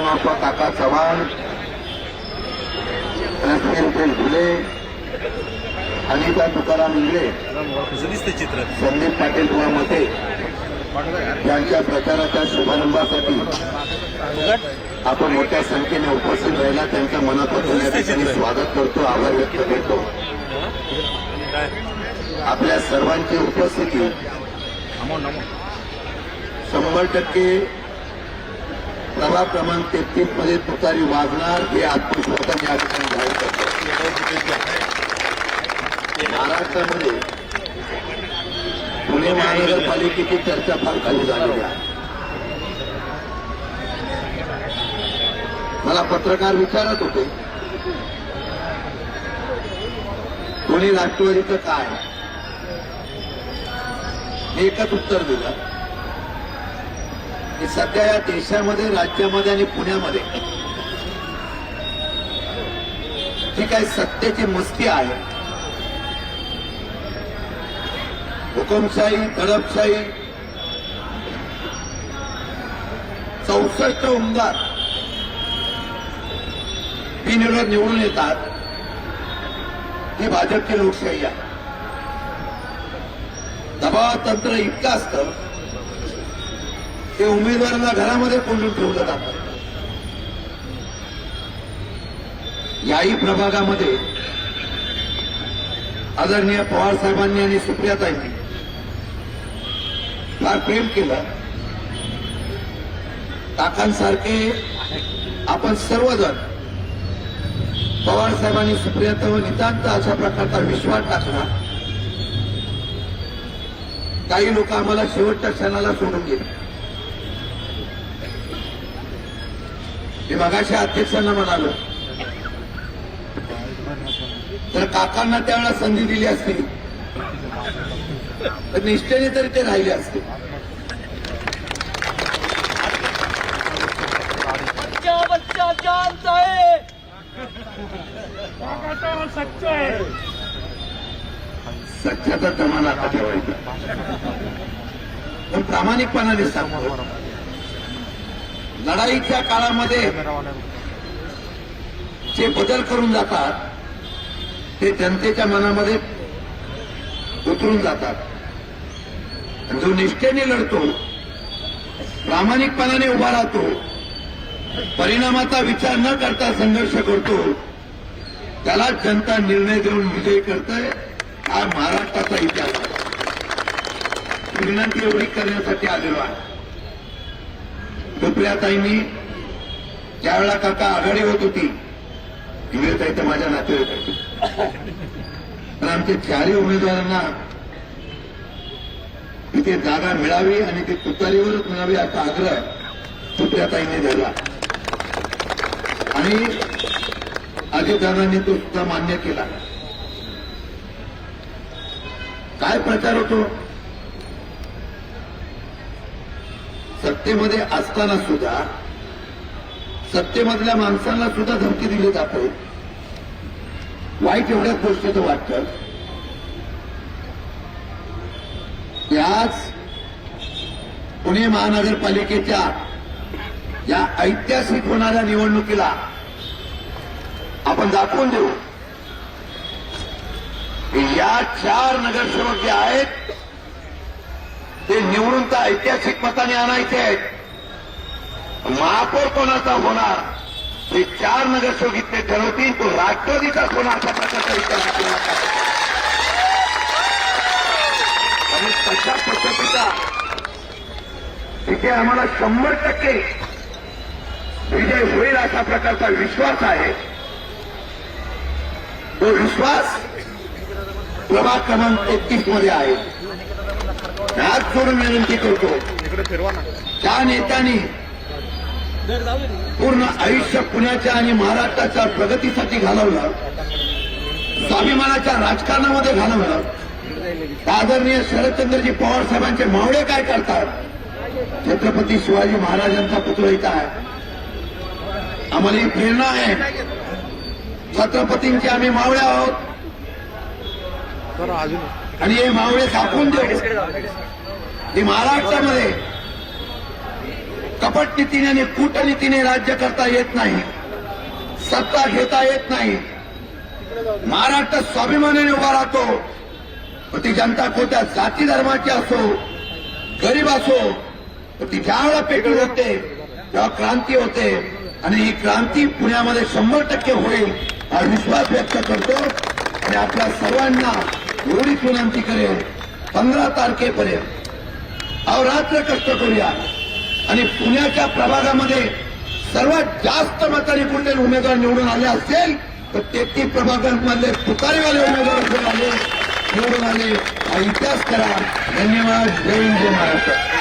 चव्हाण काका चव्हाण रश्मीन फुले अनिता तुकाराम इंगळे चित्र संदीप पाटील कुमार मते यांच्या प्रचाराच्या शुभारंभासाठी आपण मोठ्या संख्येने उपस्थित राहिला. त्यांचं मनापासून या ठिकाणी स्वागत करतो आभार व्यक्त करतो. आपल्या सर्वांची उपस्थिती शंभर टक्के प्रभाग क्रमांक तेहतीसमध्ये तुतारी वाजणार हे आत्मविश्वासाने या ठिकाणी जाहीर करतो. महाराष्ट्रामध्ये पुणे महानगरपालिकेची चर्चा फार खाली झालेली आहे. मला पत्रकार विचारत होते पुणे राष्ट्रवादीचं काय? एकच उत्तर दिलं. की सध्या या देशामध्ये राज्यामध्ये आणि पुण्यामध्ये जी काही सत्तेची मस्ती आहे हुकुमशाही दडपशाही चौसष्ट उमदार बिनविरोध निवडून येतात ही भाजपची लोकशाही आहे. दबाव तंत्र इतकं असतं ते उमेदवारांना घरामध्ये कोंडून ठेवलं जातात याही प्रभागामध्ये आदरणीय पवार साहेबांनी आणि सुप्रियाताईंनी फार प्रेम केलं. काकांसारखे आपण सर्वजण पवार साहेबांनी सुप्रियाताईवर नितांत अशा प्रकारचा विश्वास टाकला. काही लोक आम्हाला शेवटच्या क्षणाला सोडून गेले. मी मगाशी अध्यक्षांना म्हणालो. तर काकांना त्यावेळेला संधी दिली असती. तर निष्ठेने तरी ते राहिले असते. बच्चा बच्चा जानता है सत्याचा जमाना आता ठेवायचा. पण प्रामाणिकपणाने सांगतो लढाईच्या काळामध्ये जे बदल करून जातात ते जनतेच्या मनामध्ये उतरून जातात. जो निष्ठेने लढतो प्रामाणिकपणाने उभा राहतो परिणामाचा विचार न करता संघर्ष करतो त्याला जनता निर्णय देऊन विजयी करतय हा महाराष्ट्राचा इतिहास विनंती एवढी करण्यासाठी आलेलो आहे. सुप्रियाताईंनी ज्यावेळेला काका आघाडी होत होती इंग्रजताई तर माझ्या नातेवाईक पण आमच्या चारही उमेदवारांना तिथे जागा मिळावी आणि ती तुतारीवरच मिळावी असा आग्रह सुप्रियाताईंनी धरला. आणि अजितदादांनी तो सुद्धा मान्य केला. काय प्रचार होतो? सत्तेमध्ये असताना सुद्धा सत्तेमधल्या माणसांना सुद्धा धमकी दिली जाते. वाईट एवढ्याच गोष्टीचं वाटतं की आज पुणे महानगरपालिकेच्या या ऐतिहासिक होणाऱ्या निवडणुकीला आपण दाखवून देऊ. की या चार नगरसेवक जे आहेत ते निवडून तर ऐतिहासिक मताने आणायचे आहेत. महापौर कोणाचा होणार? हे चार नगरसेवक इथले ठरवतील. तो राष्ट्रवादीचा होणार अशा प्रकारचा विचार आणि तशा पद्धतीचा तिथे आम्हाला शंभर टक्के विजय होईल अशा प्रकारचा विश्वास आहे. तो विश्वास प्रभाग क्रमांक एकतीसमध्ये आहे. हात जोडून विनंती करतो. त्या नेत्यांनी पूर्ण आयुष्य पुण्याच्या आणि महाराष्ट्राच्या प्रगतीसाठी घालवलं. स्वाभिमानाच्या राजकारणामध्ये घालवलं. आदरणीय शरदचंद्रजी पवार साहेबांचे मावळे काय करतात? छत्रपती शिवाजी महाराजांचा पुतळा इथं आहे. आम्हाला ही प्रेरणा आहे. छत्रपतींचे आम्ही मावळे आहोत. आणि हे मावळे दाखवून देऊ. ही महाराष्ट्रामध्ये कपट नीतीने आणि कूटनीतीने राज्य करता येत नाही. सत्ता घेता येत नाही. महाराष्ट्र स्वाभिमानाने उभा राहतो. ती जनता कोणत्या जाती धर्माची असो गरीब असो तर ती ज्यावेळेला पेटून होते तेव्हा क्रांती होते. आणि ही क्रांती पुण्यामध्ये शंभर टक्के होईल हा विश्वास व्यक्त करतो. आणि आपल्या सर्वांना एवढीच विनंती करेल पंधरा तारखेपर्यंत. अहोरात्र कष्ट करूया. आणि पुण्याच्या प्रभागामध्ये सर्वात जास्त मताने कुठले उमेदवार निवडून आले असेल तर तेहतीस प्रभागांमधले तुतारीवाले उमेदवार जर आले निवडून आले. हा इतिहास करा. धन्यवाद. जय हिंद जय महाराष्ट्र.